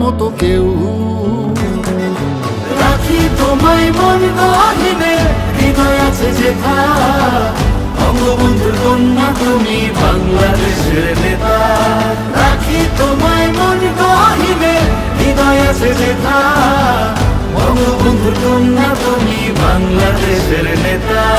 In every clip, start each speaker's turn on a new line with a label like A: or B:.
A: মতো কেউ।
B: রাখি তোমায় মন গহিনে, হৃদয় আছে যেথা বঙ্গবন্ধুর কন্যা, তুমি বাংলাদেশের নেতা। রাখি তোমায় মন গহিনে, হৃদয় আছে যেথা বঙ্গবন্ধুর কন্যা, তুমি বাংলাদেশের নেতা।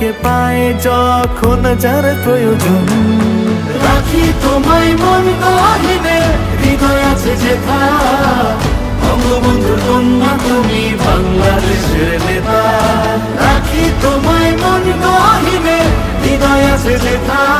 B: তোমাকে পায় যখন যার প্রয়োজন। রাখি তোমায় মন গহিনে, হৃদয় আছে যেথা বঙ্গবন্ধুর কন্যা, তুমি বাংলাদেশের নেতা। রাখি তোমায় মন গহিনে, হৃদয় আছে যেথা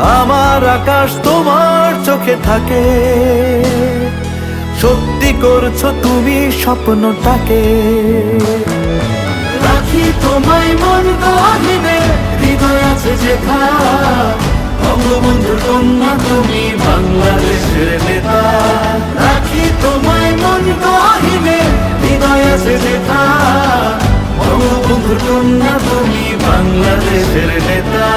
B: আমার আকাশ তোমার চোখে থাকে। সত্যি করছ তুমি স্বপ্নটাকে। রাখি তোমায় মন গহিনে হৃদয় আছে যেথা বঙ্গবন্ধুর কন্যা, তুমি বাংলাদেশের নেতা। রাখি তোমায় মন গহিনে হৃদয় আছে যেথা বঙ্গবন্ধুর কন্যা, তুমি বাংলাদেশের নেতা।